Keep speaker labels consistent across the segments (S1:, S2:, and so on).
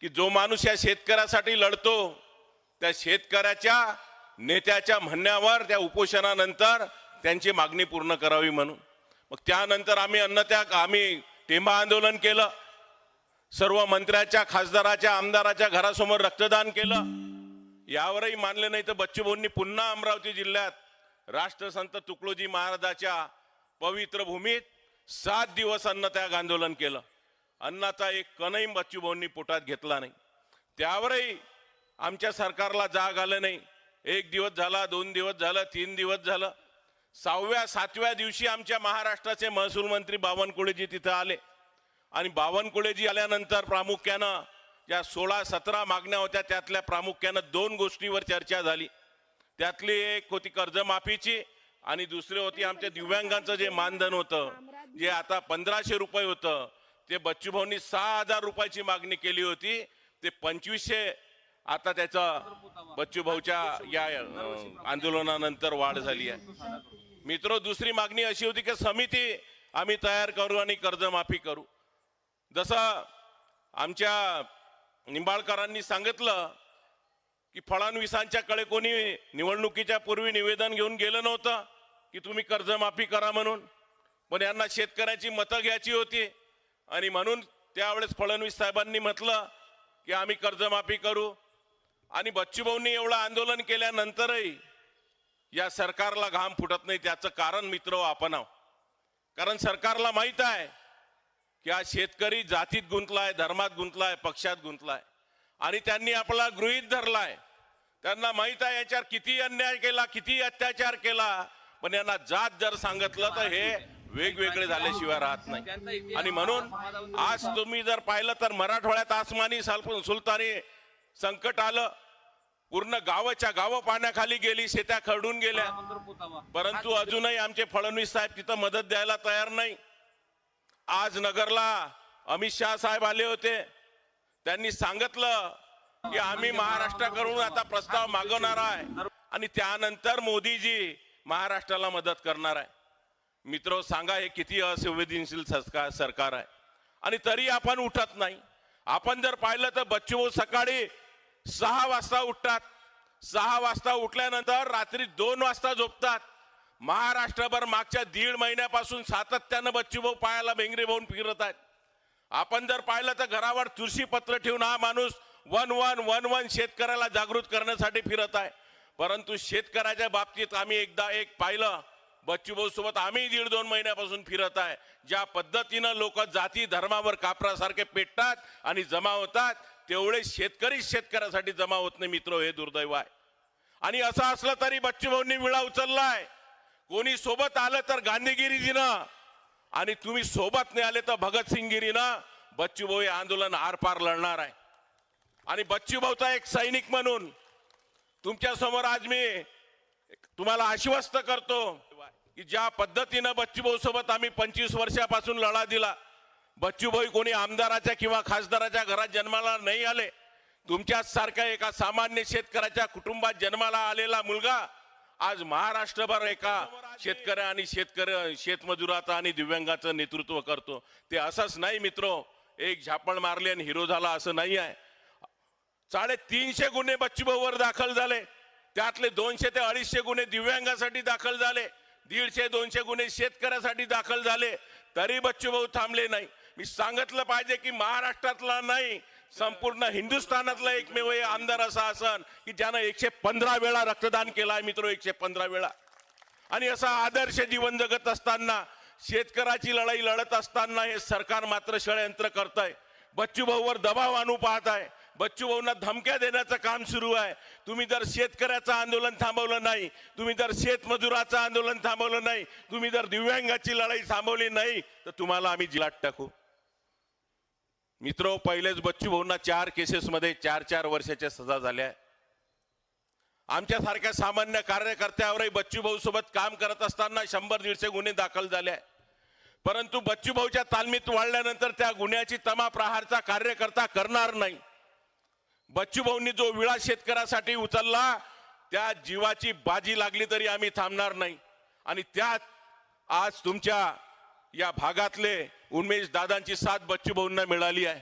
S1: की जो माणूस या शेतकऱ्यासाठी लढतो त्या शेतकऱ्याच्या नेत्याच्या म्हणण्यावर त्या उपोषणानंतर त्यांची मागणी पूर्ण करावी म्हणून. मग त्यानंतर आम्ही अन्नत्याग आम्ही टेंबा आंदोलन केलं. सर्व मंत्र्याच्या खासदाराच्या आमदाराच्या घरासमोर रक्तदान केलं. यावरही मानले नाही तर बच्चूभाऊंनी पुन्हा अमरावती जिल्ह्यात राष्ट्रसंत तुकडोजी महाराजाच्या पवित्र भूमीत सात दिवस अन्नत्याग आंदोलन केलं. अन्नाचा एक कणही बच्चूभाऊंनी पोटात घेतला नाही. त्यावरही आमच्या सरकारला जाग आलं नाही. एक दिवस झाला दोन दिवस झालं तीन दिवस झालं. सहाव्या सातव्या दिवशी आमच्या महाराष्ट्राचे महसूल मंत्री बावनकुळेजी तिथं आले. आणि बावनकुळेजी आल्यानंतर प्रामुख्यानं ज्या सोळा सतरा मागण्या होत्या त्यातल्या प्रामुख्यानं दोन गोष्टीवर चर्चा झाली. त्यातली एक होती कर्जमाफीची आणि दुसरी होती आमच्या दिव्यांगांचं जे मानधन होतं जे आता पंधराशे रुपये होतं ते बच्चूभाऊंनी सहा हजार रुपयाची मागणी केली होती. ते पंचवीसशे आता त्याचं बच्चूभाऊच्या या आंदोलनानंतर वाढ झाली आहे. मित्र दुसरी मागणी अशी होती की समिती आम्ही तयार करू आणि कर्जमाफी करू. जसं आमच्या निंबाळकरांनी सांगितलं की फडणवीसांच्याकडे कोणी निवडणुकीच्या पूर्वी निवेदन घेऊन गेलं नव्हतं की तुम्ही कर्जमाफी करा म्हणून. पण यांना शेतकऱ्याची मतं घ्यायची होती. आणि म्हणून त्यावेळेस फडणवीस साहेबांनी म्हटलं की आम्ही कर्जमाफी करू. आणि बच्चूभाऊंनी एवढं आंदोलन केल्यानंतरही या सरकारला घाम फुटत नाही त्याचं कारण मित्र हो आपण आहो. कारण सरकारला माहीत आहे की हा शेतकरी जातीत गुंतलाय धर्मात गुंतलाय पक्षात गुंतलाय. आणि त्यांनी आपला गृहीत धरलाय. त्यांना माहीत आहे याच्यावर किती अन्याय केला किती अत्याचार केला पण यांना जात जर सांगितलं तर हे वेगवेगळे झाल्याशिवाय राहत नाही. आणि म्हणून आज तुम्ही जर पाहिलं तर मराठवाड्यात आसमानी साल- सुलतानी संकट आलं. पूर्ण गावाच्या गावं पाण्याखाली गेली शेत्या खरडून गेल्या. परंतु अजूनही आमचे फडणवीस साहेब तिथं मदत द्यायला तयार नाही. आज नगरला अमित शहा साहेब आले होते. त्यांनी सांगितलं की आम्ही महाराष्ट्राकडून आता प्रस्ताव मागवणार आहे. आणि त्यानंतर मोदीजी महाराष्ट्राला मदत करणार आहे. मित्र सांगा हे किती असंवेदनशील सरकार सरकार आहे. आणि तरी आपण उठत नाही. आपण जर पाहिलं तर बच्चू सकाळी सहा वाजता उठतात. सहा वाजता उठल्यानंतर रात्री दोन वाजता झोपतात. महाराष्ट्रभर मागच्या दीड महिन्यापासून सातत्यानं बच्चूभाऊ पायाला भेंगरे भाऊन फिरत आहेत. आपण जर पाहिलं तर घरावर तुळशी पत्र ठेवून हा माणूस वन वन वन वन शेतकऱ्याला जागृत करण्यासाठी फिरत आहे. परंतु शेतकऱ्याच्या बाबतीत आम्ही एकदा एक पाहिलं बच्चूभाऊ सोबत आम्ही दीड दोन महिन्यापासून फिरत आहे. ज्या पद्धतीनं लोक जाती धर्मावर कापरासारखे पेटतात आणि जमा होतात तेवढे शेतकरी शेतकऱ्यासाठी जमा होत नाही मित्र हे दुर्दैव आहे. आणि असं असलं तरी बच्चूभाऊंनी विळा उचललाय. कोणी सोबत आलं तर गांधीगिरीजीनं आणि तुम्ही सोबत नाही आले तर भगतसिंगगिरीनं बच्चूभाऊ हे आंदोलन आरपार लढणार आहे. आणि बच्चूभाऊचा एक सैनिक म्हणून तुमच्यासमोर आज मी तुम्हाला आश्वस्त करतो. की ज्या पद्धतीनं बच्चूभाऊ सोबत आम्ही पंचवीस वर्षापासून लढा दिला बच्चूभाई कोणी आमदाराच्या किंवा खासदाराच्या घरात जन्माला नाही आले तुमच्यासारख्या एका सामान्य शेतकऱ्याच्या कुटुंबात जन्माला आलेला मुलगा आज महाराष्ट्रभर एका शेतकऱ्या आणि शेतकरी शेतमजुराचं आणि दिव्यांगाचं नेतृत्व करतो. ते असंच नाही मित्र एक झापण मारली आणि हिरो झाला असं नाही आहे. साडेतीनशे गुन्हे बच्चूभाऊवर दाखल झाले त्यातले दोनशे ते अडीचशे गुन्हे दिव्यांगासाठी दाखल झाले. दीडशे दोनशे गुन्हे शेतकऱ्यासाठी दाखल झाले. तरी बच्चूभाऊ थांबले नाही. मी सांगितलं पाहिजे की महाराष्ट्रातला नाही संपूर्ण हिंदुस्थानातला एकमेव आमदार असा असन की ज्यानं एकशे पंधरा वेळा रक्तदान केलं आहे मित्र एकशे पंधरा वेळा. आणि असा आदर्श जीवन जगत असताना शेतकऱ्याची लढाई लढत असताना हे सरकार मात्र षडयंत्र करत आहे बच्चूभाऊवर दबाव आणू पाहत आहे बच्चूभाऊंना धमक्या देण्याचं काम सुरू आहे. तुम्ही जर शेतकऱ्याचं आंदोलन थांबवलं नाही तुम्ही जर शेतमजुराचं आंदोलन थांबवलं नाही तुम्ही जर दिव्यांगाची लढाई थांबवली नाही तर तुम्हाला आम्ही जिलाट टाकू. मित्र पहिलेच बच्चू भाऊंना चार केसेसमध्ये चार चार वर्षाच्या सजा झाल्या. आहे. आमच्यासारख्या सामान्य कार्यकर्त्यावरही बच्चू भाऊ सोबत काम करत असताना शंभर दीडशे गुन्हे दाखल झाले. परंतु बच्चू भाऊच्या तालमीत वाढल्यानंतर त्या गुन्ह्याची तमा प्रहारचा कार्यकर्ता करणार नाही. बच्चूभाऊंनी जो विळा शेतकऱ्यासाठी उचलला त्या जीवाची बाजी लागली तरी आम्ही थांबणार नाही. आणि त्यात आज तुमच्या या भागातले उन्मेश दादांची साथ बच्चूभाऊंना मिळाली आहे.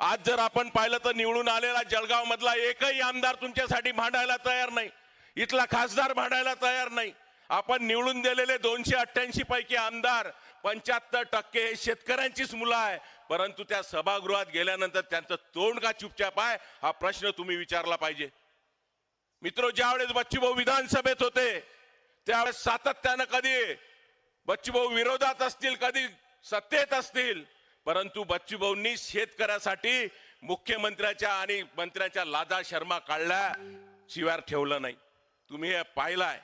S1: आज जर आपण पाहिलं तर निवडून आलेला जळगाव मधला एकही आमदार तुमच्यासाठी भांडायला तयार नाही. इथला खासदार भांडायला तयार नाही. आपण निवडून दिलेले दोनशे अठ्ठ्याऐंशी पैकी आमदार पंच्याहत्तर टक्के हे शेतकऱ्यांचीच मुलं आहे. परंतु त्या सभागृहात गेल्यानंतर त्यांचं तोंड का चुपचाप आहे हा प्रश्न तुम्ही विचारला पाहिजे. मित्र ज्यावेळेस बच्चूभाऊ विधानसभेत होते त्यावेळेस सातत्यानं कधी बच्चूभाऊ विरोधात असतील कधी सत्तेत असतील परंतु बच्चूभाऊंनी शेतकऱ्यासाठी मुख्यमंत्र्याच्या आणि मंत्र्याच्या लादा शर्मा काढल्या शिवार ठेवलं नाही. तुम्ही हे पाहिलाय.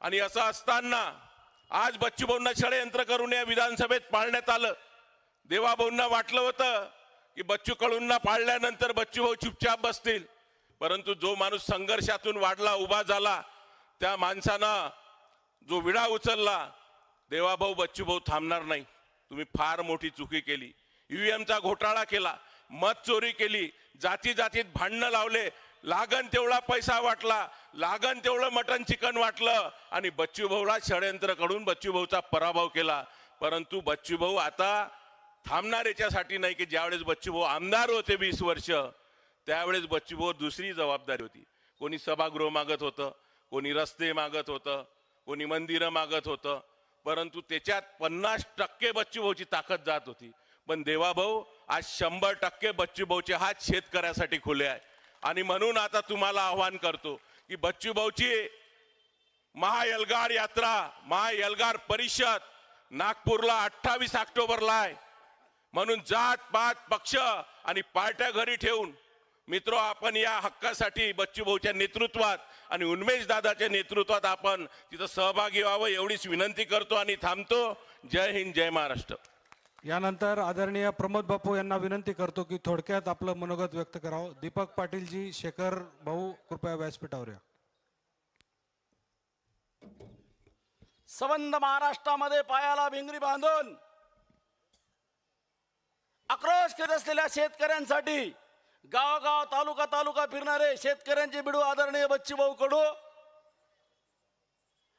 S1: आणि असं असताना आज बच्चूभाऊंना षडयंत्र करून या विधानसभेत पाळण्यात आलं. देवाभाऊंना वाटलं होतं की बच्चू कडूंना पाळल्यानंतर बच्चूभाऊ चुपचाप बसतील. परंतु जो माणूस संघर्षातून वाढला उभा झाला त्या माणसानं जो विडा उचलला देवाभाऊ बच्चूभाऊ थांबणार नाही. तुम्ही फार मोठी चुकी केली. ईव्हीएमचा घोटाळा केला मत चोरी केली जाती जातीत भांडणं लावले लागन तेवढा पैसा वाटला लागन तेवढं मटन चिकन वाटलं आणि बच्चूभाऊला षडयंत्रकडून बच्चूभाऊचा पराभव केला. परंतु बच्चूभाऊ आता थांबणार याच्यासाठी नाही की ज्यावेळेस बच्चूभाऊ आमदार होते वीस वर्ष त्यावेळेस बच्चूभाऊ दुसरी जबाबदारी होती. कोणी सभागृह मागत होतं कोणी रस्ते मागत होतं कोणी मंदिरं मागत होतं. परंतु त्याच्यात पन्नास टक्के बच्चूभाऊची ताकद जात होती. पण देवाभाऊ आज शंभर टक्के बच्चूभाऊचे हात शेतकऱ्यासाठी खुले आहे आणि म्हणून आता तुम्हाला आव्हान करतो की बच्चूभाऊची महायलगार यात्रा महायलगार परिषद नागपूरला अठ्ठावीस ऑक्टोबरला आहे. म्हणून जात पात पक्ष आणि पार्ट्या घरी ठेवून मित्र आपण या हक्कासाठी बच्चूभाऊच्या नेतृत्वात आणि उन्मेष दादाच्या नेतृत्वात आपण तिथं सहभागी व्हावं एवढीच विनंती करतो आणि थांबतो. जय हिंद जय महाराष्ट्र.
S2: यानंतर आदरणीय प्रमोद बापू यांना विनंती करतो की थोडक्यात आपलं मनोगत व्यक्त करावं. दीपक पाटीलजी शेखर भाऊ कृपया व्यासपीठावर या.
S3: संबंध महाराष्ट्रामध्ये पायाला भिंगरी बांधून आक्रोश करत असलेल्या शेतकऱ्यांसाठी गावागाव तालुका तालुका फिरणारे शेतकऱ्यांचे बिडू आदरणीय बच्चूभाऊ कडू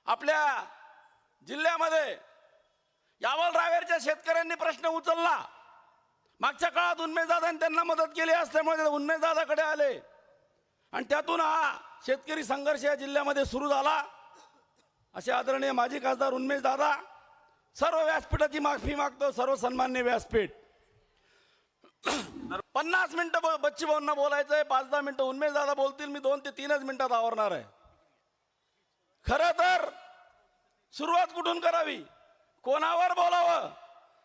S3: आपल्या जिल्ह्यामध्ये यावल रावेरच्या शेतकऱ्यांनी प्रश्न उचलला. मागच्या काळात उन्मेषदादांनी त्यांना मदत केली असल्यामुळे उन्मेशदादाकडे आले. आणि त्यातून हा शेतकरी संघर्ष या जिल्ह्यामध्ये सुरू झाला. असे आदरणीय माजी खासदार उन्मेशदादा सर्व व्यासपीठाची माफी मागतो सर्व सन्मान्य व्यासपीठ. पन्नास मिनिटं बच्ची भाऊंना बोलायचंय पाच दहा मिनिटं उन्मेष दादा बोलतील मी दोन ते तीनच मिनिटात आवरणार आहे. खरं तर सुरुवात कुठून करावी? कोणावर बोलावं?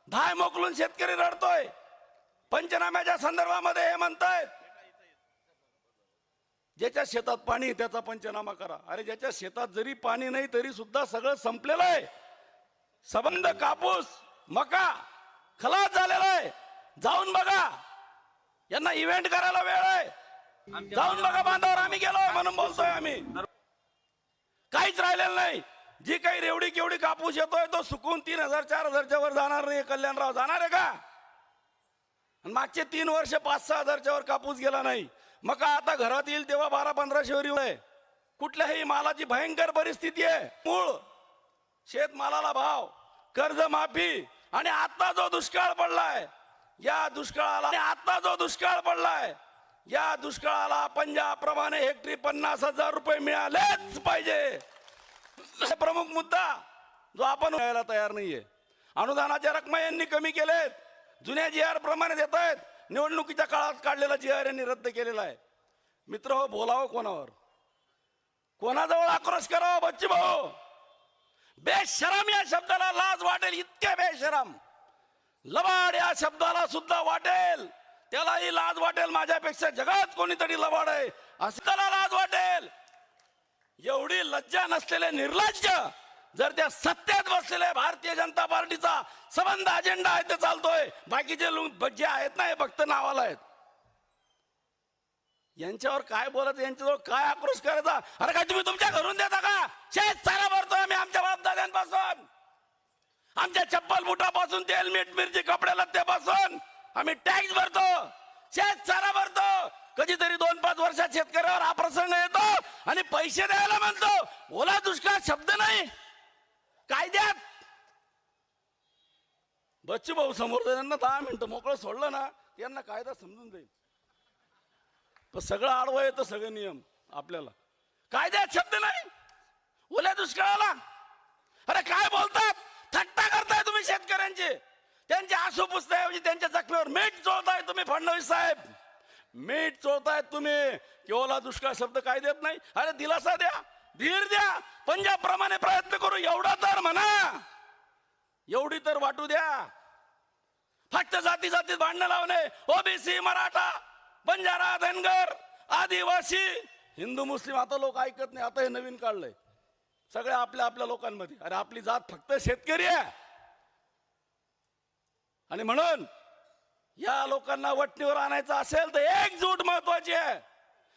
S3: धाय मोकलून शेतकरी रडतोय. पंचनाम्याच्या संदर्भामध्ये हे म्हणतायत. ज्याच्या शेतात पाणी त्याचा पंचनामा करा. अरे ज्याच्या शेतात जरी पाणी नाही तरी सुद्धा सगळं संपलेलं आहे. सबंध कापूस मका खलास झालेला आहे. जाऊन बघा. यांना इव्हेंट करायला वेळ आहे. जाऊन बघा बांधावर आम्ही गेलोय म्हणून बोलतोय आम्ही. काहीच राहिलेलं नाही. जी काही रेवडी केवढी कापूस येतोय तो सुकून तीन हजार चार हजारच्या वर जाणार नाही कल्याणराव. जाणार आहे का? मागचे तीन वर्ष पाच सहा हजारच्या वर कापूस गेला नाही. मका आता घरात येईल तेव्हा बारा पंधराशे वर आहे कुठल्याही मालाची भयंकर परिस्थिती आहे. मूळ शेतमालाला भाव कर्ज माफी आणि आता जो दुष्काळ पडलाय या दुष्काळाला आणि आता जो दुष्काळ पडलाय या दुष्काळाला पंजाबप्रमाणे हेक्टरी पन्नास हजार रुपये मिळालेच पाहिजे. प्रमुख मुद्दा जो आपण व्हायला तयार नाहीये. अनुदानाच्या रकमा यांनी कमी केलेत जुन्या जी आर प्रमाणे देत आहेत निवडणुकीच्या काळात काढलेला जी आर यांनी रद्द केलेला आहे. मित्र हो बोलावं कोणावर? कोणाजवळ आक्रोश करावा बच्ची भाऊ? बेशराम या शब्दाला लाज वाटेल इतके बेशराम. लबाड या शब्दाला सुद्धा वाटेल. त्यालाही लाज वाटेल माझ्यापेक्षा. जगात कोणीतरी लबाड आहे. असं त्याला लाज वाटेल. एवढी लज्जा नसलेले निर्लज्ज जर त्या सत्तेत बसलेले भारतीय जनता पार्टीचा संबंध अजेंडा आहे ते चालतोय. बाकीचे लोक जे आहेत ना हे फक्त नावाला आहेत. यांच्यावर काय बोलायचं यांच्याजवळ काय आक्रोश करायचा? अरे काय तुम्ही तुमच्या घरून देता का? शेत चारा भरतोय आम्ही आमच्या बापदाद्यांपासून. आमच्या चप्पल बुटापासून तेल मीठ मिरची कपडे लत्त्यापासून आम्ही टॅक्स भरतो शेत चारा भरतो. कधीतरी दोन पाच वर्षात शेतकऱ्यावर हा प्रसंग येतो आणि पैसे द्यायला म्हणतो. ओला दुष्काळ शब्द नाही. कायद्यात. बच्चू भाऊ समोर त्यांना दहा मिनिटं मोकळं सोडलं ना यांना कायदा समजून जाईल पण सगळं आडवं येतं सगळे नियम आपल्याला. कायद्यात शब्द नाही. ओल्या दुष्काळाला. अरे काय बोलतात? थट्टा करताय तुम्ही शेतकऱ्यांचे. त्यांचे आसू पुसताय म्हणजे त्यांच्या जखमेवर मीठ चोळताय तुम्ही फडणवीस साहेब. मीठ चोळताय तुम्ही. की दुष्काळ शब्द काय देत नाही? अरे दिलासा द्या. धीर द्या. पंजाब प्रमाणे प्रयत्न करू एवढा तर म्हणा. एवढी तर वाटू द्या. फक्त जाती जातीत भांडणं लावणे. ओबीसी मराठा बंजारा धनगर आदिवासी. हिंदू मुस्लिम आता लोक ऐकत नाही. आता हे नवीन काढलंय. सगळ्या आपल्या आपल्या लोकांमध्ये. अरे आपली जात फक्त शेतकरी आहे. आणि म्हणून या लोकांना वटणीवर आणायचं असेल तर एकजूट महत्वाची आहे.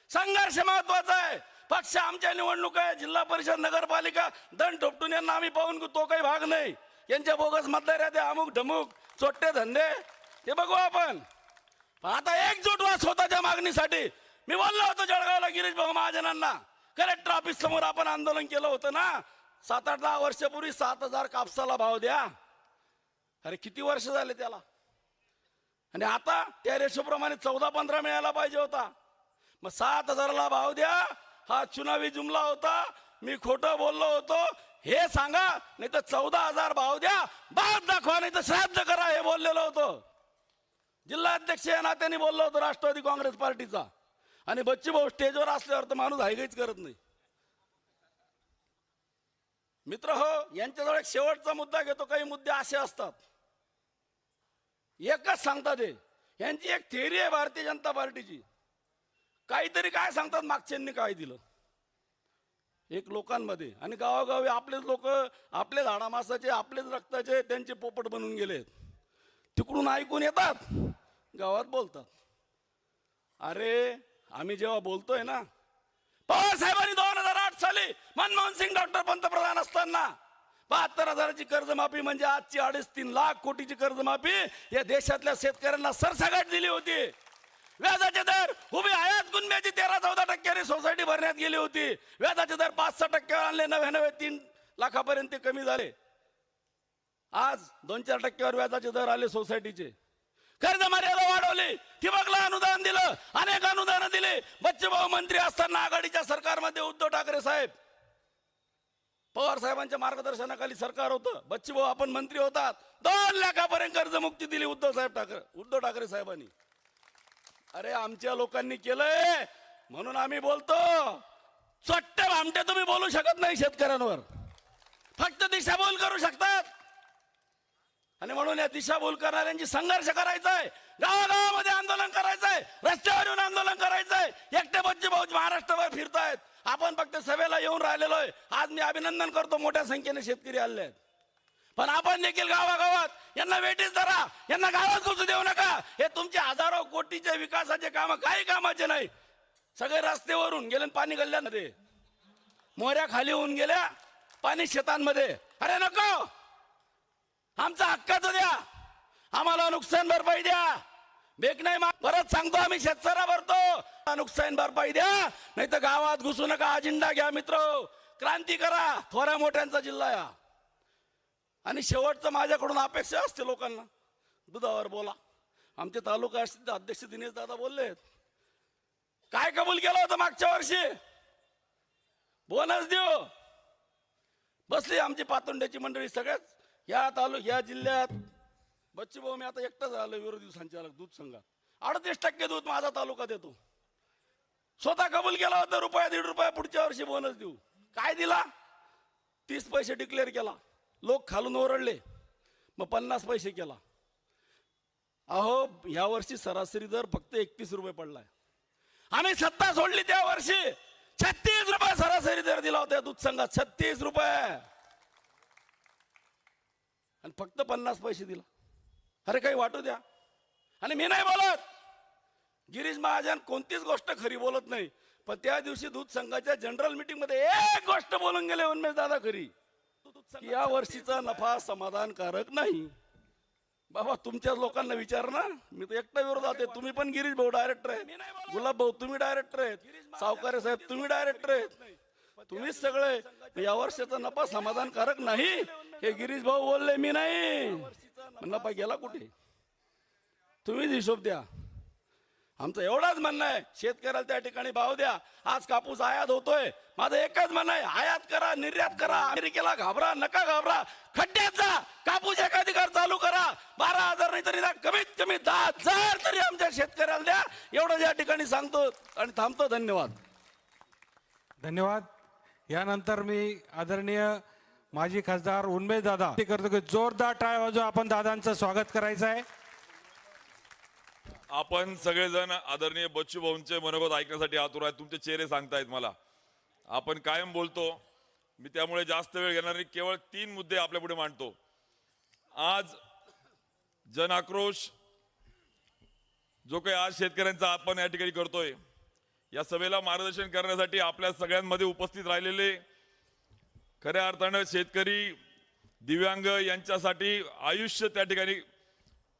S3: संघर्ष महत्त्वाचा आहे. पक्ष आमच्या निवडणूक आहे जिल्हा परिषद नगरपालिका दंड ठोपटून यांना आम्ही पाहून तो काही भाग नाही. यांच्या बोगस मतदार राहते अमुक ढमुक चोट्टे धंदे. ते बघू आपण. आता एकजूट व्हा स्वतःच्या मागणीसाठी. मी बोललो होतो जळगावला गिरीश भाऊ महाजनांना. कलेक्टर ऑफिस समोर आपण आंदोलन केलं होतं ना? सात आठ दहा वर्षापूर्वी सात हजार कापसाला भाव द्या. अरे किती वर्ष झाले त्याला? आणि आता त्या रेशोप्रमाणे चौदा पंधरा मिळायला पाहिजे होता. मग सात हजाराला भाव द्या. हा चुनावी जुमला होता. मी खोटं बोललो होतो. हे सांगा नाही तर चौदा हजार भाव द्या. बाद दाखवा नाही तर श्राद्ध करा हे बोललेलो होतो. जिल्हाध्यक्ष या नात्याने बोललो होतो राष्ट्रवादी काँग्रेस पार्टीचा. आणि बच्ची भाऊ स्टेजवर असल्यावर तर माणूस हायगीच करत नाही. मित्र हो यांच्याजवळ एक शेवटचा मुद्दा घेतो काही मुद्दे असे असतात. एकच सांगतात हे. यांची एक थेरी आहे भारतीय जनता पार्टीची. काहीतरी काय सांगतात मागच्यांनी काय दिलं. एक लोकांमध्ये आणि गावागावी आपलेच लोक आपले झाडामासाचे आपलेच रक्ताचे त्यांचे पोपट बनून गेले. तिकडून ऐकून येतात गावात बोलतात. अरे आम्ही जेव्हा बोलतोय ना पवारसाहेबांनी दोन हजार आठ साली मनमोहन सिंग डॉक्टर पंतप्रधान असताना बहात्तर हजाराची कर्जमाफी म्हणजे आजची अडीच तीन लाख कोटीची कर्जमाफी या देशातल्या शेतकऱ्यांना सरसगाट दिली होती. व्याजाचे दर उभी आयात गुन्ह्याची तेरा चौदा टक्क्याने सोसायटी भरण्यात गेली होती. व्याजाचे दर पाच सहा टक्के आणले नव्याण्णव तीन लाखापर्यंत कमी झाले. आज दोन चार टक्क्यावर व्याजाचे दर आले सोसायटीचे. कर्ज मर्यादा वाढवली. ठिबकला अनुदान दिलं अनेक अनुदान दिले. बच्चूभाऊ मंत्री असताना आघाडीच्या सरकारमध्ये उद्धव ठाकरे साहेब. पवार साहेबांच्या मार्गदर्शनाखाली सरकार होतं. बच्चूभाऊ आपण मंत्री होतात. दोन लाखापर्यंत कर्जमुक्ती दिली उद्धव साहेब ठाकरे उद्धव ठाकरे साहेबांनी. अरे आमच्या लोकांनी केलंय. म्हणून आम्ही बोलतो चट्टे भामटे तुम्ही बोलू शकत नाही शेतकऱ्यांवर. फक्त दिशाभूल करू शकतात. आणि म्हणून या दिशाभूल करणाऱ्यांची संघर्ष करायचा आहे गावागावामध्ये आंदोलन करायचं आहे रस्त्यावर येऊन आंदोलन करायचं आहे एकटे बच्चे भाऊ महाराष्ट्रभर फिरतायत. आपण फक्त सभेला येऊन राहिलेलो आहे. आज मी अभिनंदन करतो. मोठ्या संख्येने शेतकरी आले आहेत. पण आपण देखील गावागावात यांना वेटीस धरा. यांना गावात घुसू देऊ नका. हे तुमचे हजारो कोटीचे विकासाचे काम काही कामाचे नाही. सगळे रस्त्यावरून गेले आणि पाणी गल्ल्यामध्ये. मोऱ्या खाली होऊन गेल्या. पाणी शेतांमध्ये. अरे नको! आमचा हक्काचं द्या. आम्हाला नुकसान भरपाई द्या. बेक नाही परत सांगतो आम्ही शेतसरा भरतो. नुकसान भरपाई द्या. नाही तर गावात घुसू नका. अजिंडा घ्या मित्र. क्रांती करा. थोड्या मोठ्यांचा जिल्हा या. आणि शेवटचं माझ्याकडून अपेक्षा असते लोकांना. दुधावर बोला. आमचे तालुका असतील अध्यक्ष दिनेश दादा बोलले काय कबूल केलं होतं मागच्या वर्षी? बोनस देऊ. बसली आमची पातोंड्याची मंडळी सगळ्याच या तालु या जिल्ह्यात बच्ची भाऊ मी आता एकटाच झालो विरोधी संचालक दूध संघात. अडतीस टक्के दूध माझा तालुका देतो स्वतः कबूल केला होता रुपया दीड रुपया पुढच्या वर्षी बोनस देऊ. काय दिला? तीस पैसे डिक्लेअर केला. लोक खालून ओरडले. मग पन्नास पैसे केला. अहो ह्या वर्षी सरासरी दर फक्त एकतीस रुपये पडलाय. आम्ही सत्ता सोडली त्या वर्षी. छत्तीस रुपये सरासरी दर दिला होता दूध संघात. छत्तीस रुपये. आणि फक्त पन्नास पैसे दिला. अरे काही वाटू द्या. आणि मी नाही बोलत. गिरीश महाजन कोणतीच गोष्ट खरी बोलत नाही. पण त्या दिवशी दूध संघाच्या जनरल मिटिंगमध्ये एक गोष्ट बोलून गेले उन्मेश दादा खरी. या वर्षीचा नफा समाधानकारक नाही. बाबा तुमच्या लोकांना विचार ना. मी तर एकटा विरोधात आहे. तुम्ही पण गिरीश भाऊ डायरेक्टर आहे गुलाब भाऊ तुम्ही डायरेक्टर आहेत. सावकारे साहेब तुम्ही डायरेक्टर आहेत. तुम्हीच सगळे. या वर्षाचा नफा समाधानकारक नाही. हे गिरीश भाऊ बोलले मी नाही. नफा गेला कुठे? तुम्हीच हिशोब द्या. आमचं एवढाच म्हणणं आहे शेतकऱ्याला त्या ठिकाणी भाव द्या. आज कापूस आयात होतोय. माझं एकच म्हणणं आहे आयात करा निर्यात करा. अमेरिकेला घाबरा नका घाबरा. खड्ड्यात जा. कापूस एकाधिकार चालू करा. बारा हजार नाही तरी कमीत कमी दहा हजार तरी आमच्या शेतकऱ्याला द्या. एवढं या ठिकाणी सांगतो आणि थांबतो. धन्यवाद.
S2: धन्यवाद. यानंतर मी आदरणीय माजी खासदार उन्मेष दादा करतो की जोरदार टाळ वाजवून आपण दादांचं स्वागत करायचं आहे.
S4: आपण सगळेजण आदरणीय बच्चू भाऊंचे मनोगत ऐकण्यासाठी आतुर आहेत तुमचे चेहरे सांगतायत मला. आपण कायम बोलतो. मी त्यामुळे जास्त वेळ घेणार नाही. केवळ तीन मुद्दे आपल्या पुढे मांडतो. आज जन आक्रोश जो काही आज शेतकऱ्यांचा आपण या ठिकाणी करतोय या सभेला मार्गदर्शन करण्यासाठी आपल्या सगळ्यांमध्ये उपस्थित राहिलेले खऱ्या अर्थानं शेतकरी दिव्यांग यांच्यासाठी आयुष्य त्या ठिकाणी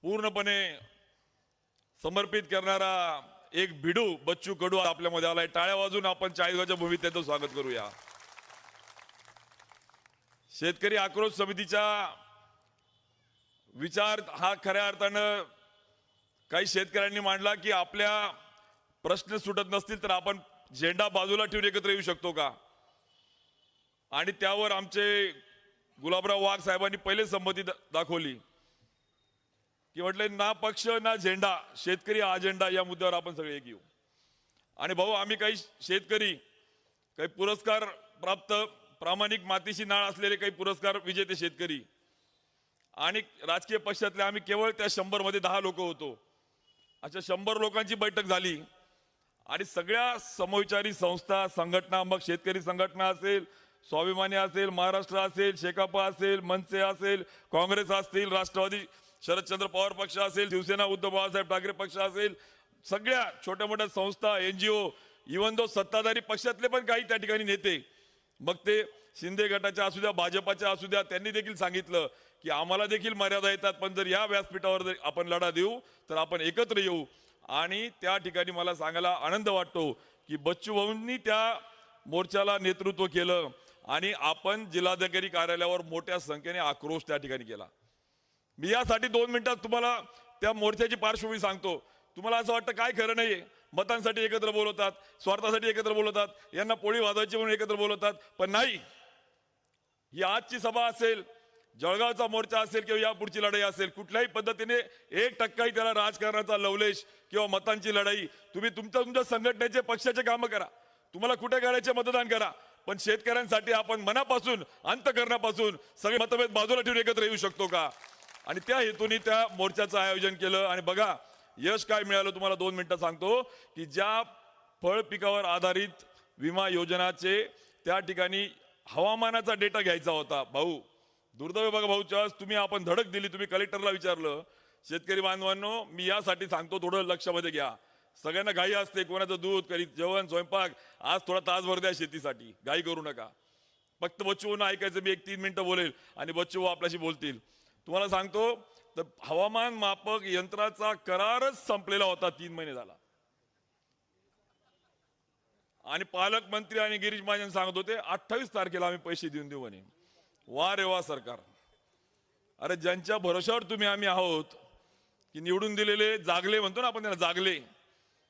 S4: पूर्णपणे समर्पित करणारा एक भिडू बच्चू कडू आपल्यामध्ये आलाय. टाळ्या वाजून आपण चाळीसगावच्या भूमीत त्याचं स्वागत करूया. शेतकरी आक्रोश समितीचा विचार हा खऱ्या अर्थानं काही शेतकऱ्यांनी मांडला की आपल्या प्रश्न सुटत नसतील तर आपण झेंडा बाजूला ठेवून एकत्र येऊ शकतो का? आणि त्यावर आमचे गुलाबराव वाघ साहेबांनी पहिले संमती दाखवली. की म्हटले ना पक्ष ना झेंडा शेतकरी हा अजेंडा या मुद्द्यावर आपण सगळे एक येऊ. आणि भाऊ आम्ही काही शेतकरी काही पुरस्कार प्राप्त प्रामाणिक मातीशी नाळ असलेले काही पुरस्कार विजेते शेतकरी. आणि राजकीय पक्षातले आम्ही केवळ त्या शंभरमध्ये दहा लोक होतो. अशा शंभर लोकांची बैठक झाली. आणि सगळ्या समविचारी संस्था संघटना मग शेतकरी संघटना असेल स्वाभिमानी असेल महाराष्ट्र असेल शेकापा असेल मनसे असेल काँग्रेस असतील राष्ट्रवादी शरदचंद्र पवार पक्ष असेल शिवसेना उद्धव बाळासाहेब ठाकरे पक्ष असेल सगळ्या छोट्या मोठ्या संस्था एनजीओ इवन दो सत्ताधारी पक्षातले पण काही त्या ठिकाणी नेते. मग ते शिंदे गटाच्या असू द्या भाजपाच्या असू द्या त्यांनी देखील सांगितलं की आम्हाला देखील मर्यादा येतात पण जर या व्यासपीठावर जर आपण लढा देऊ तर आपण एकत्र येऊ. आणि त्या ठिकाणी मला सांगायला आनंद वाटतो की बच्चू भाऊंनी त्या मोर्चाला नेतृत्व केलं. आणि आपण जिल्हाधिकारी कार्यालयावर मोठ्या संख्येने आक्रोश त्या ठिकाणी केला. मी यासाठी दोन मिनिटात तुम्हाला त्या मोर्चाची पार्श्वभूमी सांगतो. तुम्हाला असं वाटतं काय खरं नाहीये? मतांसाठी एकत्र बोलवतात स्वार्थासाठी एकत्र बोलवतात यांना पोळी वाजवायची म्हणून एकत्र बोलवतात. पण नाही. ही आजची सभा असेल जळगावचा मोर्चा असेल किंवा या पुढची लढाई असेल कुठल्याही पद्धतीने एक टक्काही त्याला राजकारणाचा लवलेश किंवा मतांची लढाई. तुम्ही तुमच्या तुमच्या संघटनेचे पक्षाचे कामं करा. तुम्हाला कुठे करायचे मतदान करा. पण शेतकऱ्यांसाठी आपण मनापासून अंतकरणापासून सगळे मतभेद बाजूला ठेवून एकत्र येऊ शकतो का? आणि त्या हेतूने त्या मोर्चाचं आयोजन केलं. आणि बघा यश काय मिळालं तुम्हाला दोन मिनिटं सांगतो की ज्या फळ पिकावर आधारित विमा योजनाचे त्या ठिकाणी हवामानाचा डेटा घ्यायचा होता. भाऊ दुर्दैव बघा भाऊच्या तुम्ही आपण धडक दिली तुम्ही कलेक्टरला विचारलं. शेतकरी बांधवांनो मी यासाठी सांगतो थोडं लक्षामध्ये घ्या. सगळ्यांना घाई असते कोणाचं दूध कधी जेवण स्वयंपाक आज थोडा तासभर द्या शेतीसाठी. घाई करू नका. फक्त बच्चू ऐकायचं मी एक तीन मिनिटं बोलेल आणि बच्चू आपल्याशी बोलतील. तुम्हाला सांगतो तर हवामान मापक यंत्राचा करारच संपलेला होता तीन महिने झाला. आणि पालकमंत्री आणि गिरीश महाजन सांगत होते अठ्ठावीस तारखेला आम्ही पैसे देऊन देऊ म्हणे. वा रे वा सरकार. अरे ज्यांच्या भरोशावर तुम्ही आम्ही आहोत की निवडून दिलेले जागले म्हणतो ना आपण त्यांना जागले.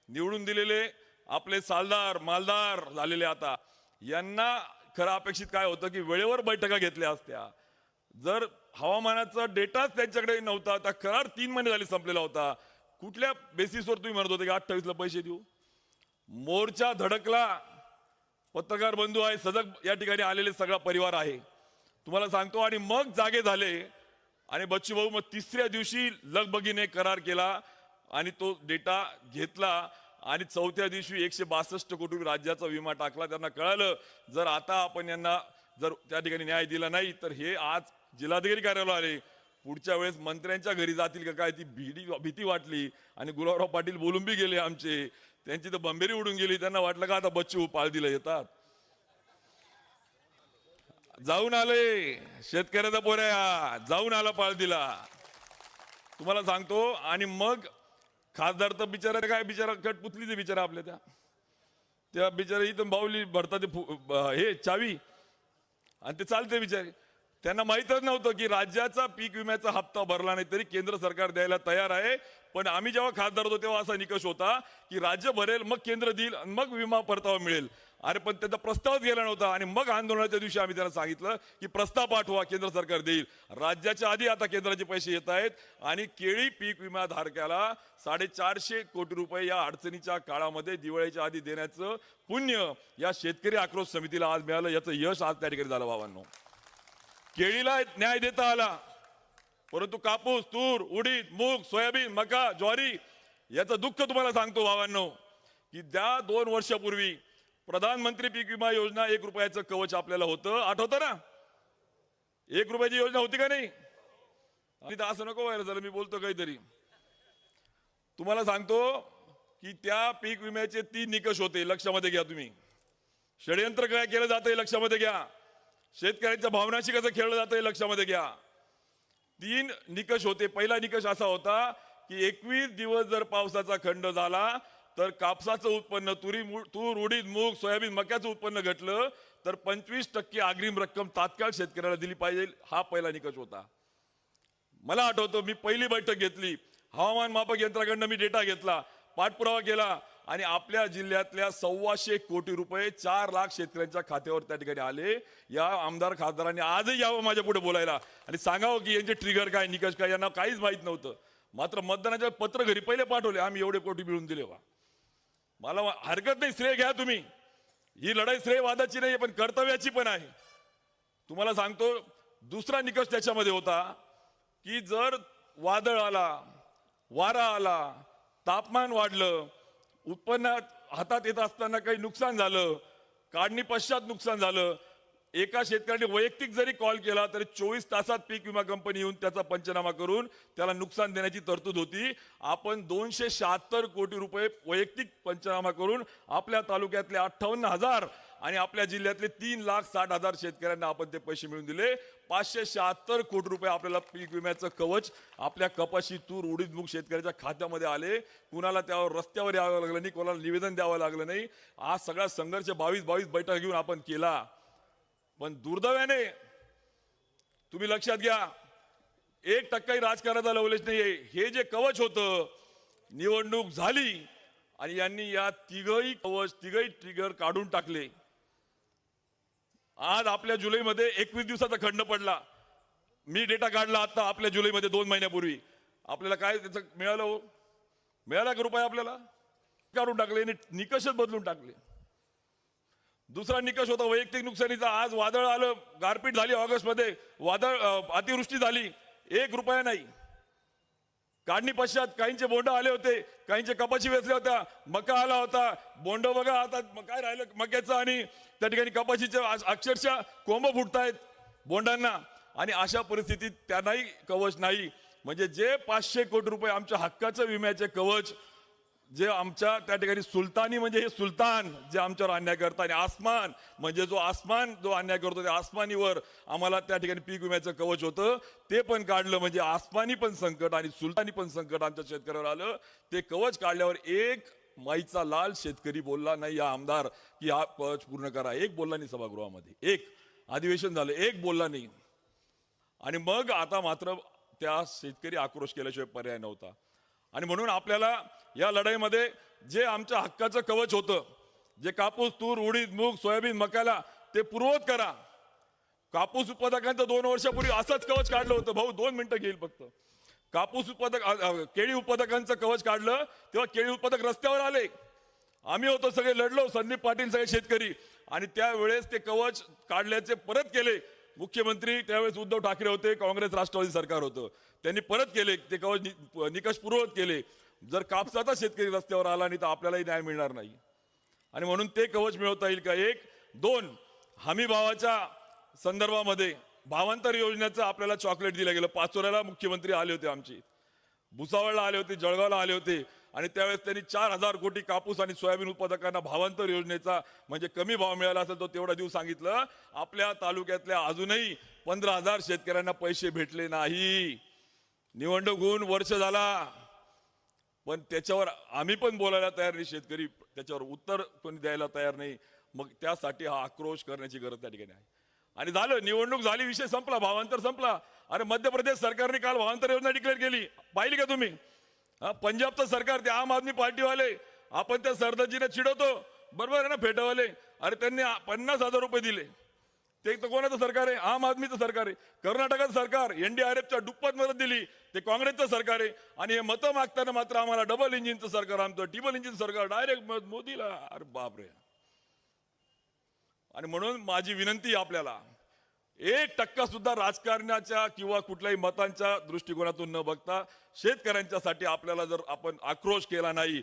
S4: निवडून दिलेले आपले सालदार मालदार झालेले आता. यांना खरं अपेक्षित काय होतं की वेळेवर बैठका घेतल्या असत्या. जर हवामानाचा डेटाच त्यांच्याकडे नव्हता तर करार तीन महिने झाले संपलेला होता. कुठल्या बेसिसवर तुम्ही म्हणत होते की अठ्ठावीसला पैसे देऊ? मोर्चा धडकला. पत्रकार बंधू आहे सजग या ठिकाणी आलेले सगळा परिवार आहे. तुम्हाला सांगतो आणि मग जागे झाले. आणि बच्चूभाऊ मग तिसऱ्या दिवशी लगबगीने करार केला. आणि तो डेटा घेतला आणि चौथ्या दिवशी एकशे बासष्ट कोटी राज्याचा विमा टाकला. त्यांना कळालं जर आता आपण यांना जर त्या ठिकाणी न्याय दिला नाही तर हे आज जिल्हाधिकारी कार्यालय आले. पुढच्या वेळेस मंत्र्यांच्या घरी जातील का काय ती भीती भीती वाटली. आणि गुलाबराव पाटील बोलून बी गेले आमचे. त्यांची तर बंबेरी उडून गेली. त्यांना वाटलं का आता बच्चू पाळदीला येतात? जाऊन आले. शेतकऱ्याचा पोऱ्या जाऊन आला पाळदीला तुम्हाला सांगतो आणि मग खासदार तर बिचारा काय बिचारा कटपुतलीचे बिचारा आपल्या त्या. त्या बिचारा इथं बाहुली भरतात ते हे चावी. आणि ते चालते बिचारे. त्यांना माहीतच नव्हतं की राज्याचा पीक विम्याचा हप्ता भरला नाही तरी केंद्र सरकार द्यायला तयार आहे. पण आम्ही जेव्हा खासदार होतो तेव्हा असा निकष होता की राज्य भरेल मग केंद्र देईल आणि मग विमा परतावा मिळेल. अरे पण त्याचा प्रस्तावच गेला नव्हता. आणि मग आंदोलनाच्या दिवशी आम्ही त्यांना सांगितलं की प्रस्ताव पाठवा केंद्र सरकार देईल. राज्याच्या आधी आता केंद्राचे पैसे येत आहेत आणि केळी पीक विमा धारकाला साडेचारशे कोटी रुपये या अडचणीच्या काळामध्ये दिवाळीच्या आधी देण्याचं पुण्य या शेतकरी आक्रोश समितीला आज मिळालं. याचं यश आज त्या ठिकाणी झालं बाबांनो. केळीला न्याय देता आला. परंतु कापूस तूर उडीद मूग सोयाबीन मका ज्वारी याचं दुःख तुम्हाला सांगतो भावांनो की त्या दोन वर्षापूर्वी प्रधानमंत्री पीक विमा योजना एक रुपयाचं कवच आपल्याला होतं. आठवतं ना? एक रुपयाची योजना होती का नाही? आणि तर असं नको व्हायला झालं मी बोलतो काहीतरी. तुम्हाला सांगतो की त्या पीक विम्याचे तीन निकष होते लक्षामध्ये घ्या तुम्ही. षडयंत्र काय केलं जातंय लक्षामध्ये घ्या. शेतकऱ्यांच्या भावनाशी कसं खेळलं जातंय लक्षामध्ये घ्या. तीन निकष होते. पहिला निकष असा होता की एकवीस दिवस जर पावसाचा खंड झाला तर कापसाचं उत्पन्न तुरी तूर उडीद मूग सोयाबीन मक्याचं उत्पन्न घटलं तर पंचवीस टक्के अग्रिम रक्कम तात्काळ शेतकऱ्याला दिली पाहिजे हा पहिला निकष होता. मला आठवतो मी पहिली बैठक घेतली. हवामान मापक यंत्राकडनं मी डेटा घेतला पाठपुरावा केला आणि आपल्या जिल्ह्यातल्या सव्वाशे कोटी रुपये चार लाख शेतकऱ्यांच्या खात्यावर त्या ठिकाणी आले. या आमदार खासदारांनी आजही यावं माझ्या पुढे बोलायला. आणि सांगावं की यांचे ट्रिगर काय निकष काय यांना काहीच माहीत नव्हतं. मात्र मतदानाच्या पत्र घरी पहिले पाठवले आम्ही एवढे कोटी मिळून दिले वा मला हरकत नाही श्रेय घ्या तुम्ही. ही लढाई श्रेयवादाची नाही पण कर्तव्याची पण आहे. तुम्हाला सांगतो दुसरा निकष त्याच्यामध्ये होता की जर वादळ आला वारा आला तापमान वाढलं उत्पन्नात हातात येत असताना काही नुकसान झालं काढणी पश्चात नुकसान झालं एका शेतकऱ्याने वैयक्तिक जरी कॉल केला तरी चोवीस तासात पीक विमा कंपनी येऊन त्याचा पंचनामा करून त्याला नुकसान देण्याची तरतूद होती. आपण दोनशे शहात्तर कोटी रुपये वैयक्तिक पंचनामा करून आपल्या तालुक्यातले अठ्ठावन्न हजार आणि आपल्या जिल्ह्यातले तीन लाख साठ हजार शेतकऱ्यांना आपण ते पैसे मिळून दिले. पाचशे शहात्तर कोटी रुपये आपल्याला पीक विम्याचं कवच आपल्या कपाशी तूर उडीदमुख शेतकऱ्याच्या खात्यामध्ये आले. कुणाला त्यावर रस्त्यावर यावं लागलं नाही कोणाला निवेदन द्यावं लागलं नाही. आज सगळा संघर्ष बावीस बावीस बैठक घेऊन आपण केला. पण दुर्दैवाने तुम्ही लक्षात घ्या एक टक्काही राजकारणाचा लवलेच नाहीये. हे जे कवच होतं निवडणूक झाली आणि यांनी या तिघही कवच तिघही ट्रिगर काढून टाकले. आज आपल्या जुलैमध्ये एकवीस दिवसाचा खंड पडला. मी डेटा काढला आता आपल्या जुलैमध्ये दोन महिन्यापूर्वी. आपल्याला काय त्याचं मिळालं हो? मिळाला का रुपये आपल्याला? काढून टाकले आणि निकषच बदलून टाकले. दुसरा निकष होता वैयक्तिक नुकसानीचा. आज वादळ आलं गारपीट झाली ऑगस्टमध्ये वादळ अतिवृष्टी झाली. एक रुपया नाही. काढणी पश्चात काहींचे बोंड आले होते काहींचे कपाशी वेचल्या होत्या. मका आला होता. बोंड बघा आता काय राहिलं मक्याचं आणि त्या ठिकाणी कपाशीचे आज अक्षरशः कोंब फुटतायत बोंडांना. आणि अशा परिस्थितीत त्यांनाही कवच नाही. म्हणजे जे पाचशे कोटी रुपये आमच्या हक्काचं विम्याचे कवच जे आमच्या त्या ठिकाणी सुलतानी म्हणजे हे सुलतान जे आमच्यावर अन्याय करतात आणि आसमान म्हणजे जो आसमान जो अन्याय करतो त्या आसमानीवर आम्हाला त्या ठिकाणी पीक विम्याचं कवच होतं. ते पण काढलं म्हणजे आसमानी पण संकट आणि सुलतानी पण संकट आमच्या शेतकऱ्यावर आलं. ते कवच काढल्यावर एक माईचा लाल शेतकरी बोलला नाही या आमदार की हा कवच पूर्ण करा. एक बोलला नाही सभागृहामध्ये. एक अधिवेशन झालं एक बोलला नाही. आणि मग आता मात्र त्या शेतकरी आक्रोश केल्याशिवाय पर्याय नव्हता. आणि म्हणून आपल्याला या लढाईमध्ये जे आमच्या हक्काचं कवच होतं जे कापूस तूर उडीद मूग सोयाबीन मकाला ते पूर्वत करा. कापूस उत्पादकांचं दोन वर्षापूर्वी असंच कवच काढलं होतं. भाऊ दोन मिनिटं घेईल फक्त. कापूस उत्पादक केळी उत्पादकांचं कवच काढलं तेव्हा केळी उत्पादक रस्त्यावर आले. आम्ही होतो सगळे लढलो संदीप पाटील सगळे शेतकरी. आणि त्यावेळेस ते कवच काढल्याचे परत केले. मुख्यमंत्री त्यावेळेस उद्धव ठाकरे होते काँग्रेस राष्ट्रवादी सरकार होतं. त्यांनी परत केले ते कवच निकष पूर्वत केले. जर कापसाचा शेतकरी रस्त्यावर आला नाही तर आपल्यालाही न्याय मिळणार नाही. आणि म्हणून ते कवच मिळवता येईल का? एक दोन हमी भावाच्या संदर्भामध्ये भावांतर योजनेचं आपल्याला चॉकलेट दिलं गेलं. पाचोऱ्याला मुख्यमंत्री आले होते आमचे. भुसावळला आले होते जळगावला आले होते. आणि त्यावेळेस त्यांनी चार हजार कोटी कापूस आणि सोयाबीन उत्पादकांना भावांतर योजनेचा म्हणजे कमी भाव मिळाला असेल तो तेवढा देऊ सांगितलं. आपल्या तालुक्यातल्या अजूनही पंधरा हजार शेतकऱ्यांना पैसे भेटले नाही. निवडणूक होऊन वर्ष झाला. पण त्याच्यावर आम्ही पण बोलायला तयार नाही शेतकरी त्याच्यावर उत्तर कोणी द्यायला तयार नाही. मग त्यासाठी हा आक्रोश करण्याची गरज त्या ठिकाणी आहे. आणि झालं निवडणूक झाली विषय संपला भावांतर संपला. अरे मध्य प्रदेश सरकारने काल भावांतर योजना डिक्लेअर केली. पाहिली का तुम्ही? हा पंजाबचं सरकार ते आम आदमी पार्टीवाले आपण त्या सरदारजीने चिडवतो. बरोबर आहे ना फेटावाले? अरे त्यांनी पन्नास हजार रुपये दिले. ते तर कोणाचं सरकार आहे? आम आदमीचं सरकार आहे. कर्नाटकाचं सरकार एनडीआरएफच्या दुप्पट मदत दिली ते काँग्रेसचं सरकार आहे. आणि हे मतं मागताना मात्र आम्हाला डबल इंजिनचं सरकार आमचं टिबल इंजिन सरकार डायरेक्ट मोदीला अरे बापरे. आणि म्हणून माझी विनंती आपल्याला एक टक्का सुद्धा राजकारणाच्या किंवा कुठल्याही मतांच्या दृष्टिकोनातून न बघता शेतकऱ्यांच्यासाठी आपल्याला जर आपण आक्रोश केला नाही